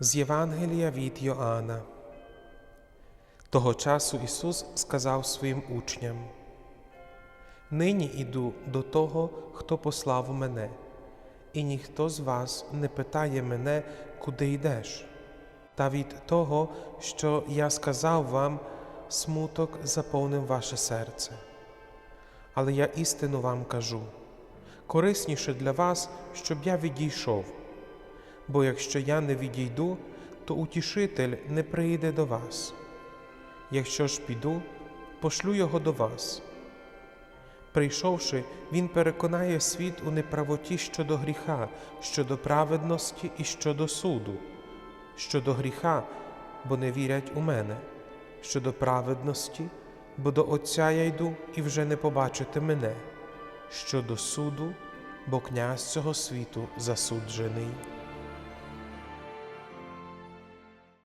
З Євангелія від Йоанна. Того часу Ісус сказав своїм учням: Нині іду до того, хто послав мене, і ніхто з вас не питає мене, куди йдеш. Та від того, що я сказав вам, смуток заповнив ваше серце. Але я істину вам кажу корисніше для вас, щоб я відійшов. Бо якщо я не відійду, то утішитель не прийде до вас. Якщо ж піду, пошлю його до вас. Прийшовши, він переконає світ у неправоті щодо гріха, щодо праведності і щодо суду, щодо гріха, бо не вірять у мене, щодо праведності, бо до Отця я йду і вже не побачите мене, щодо суду, бо князь цього світу засуджений.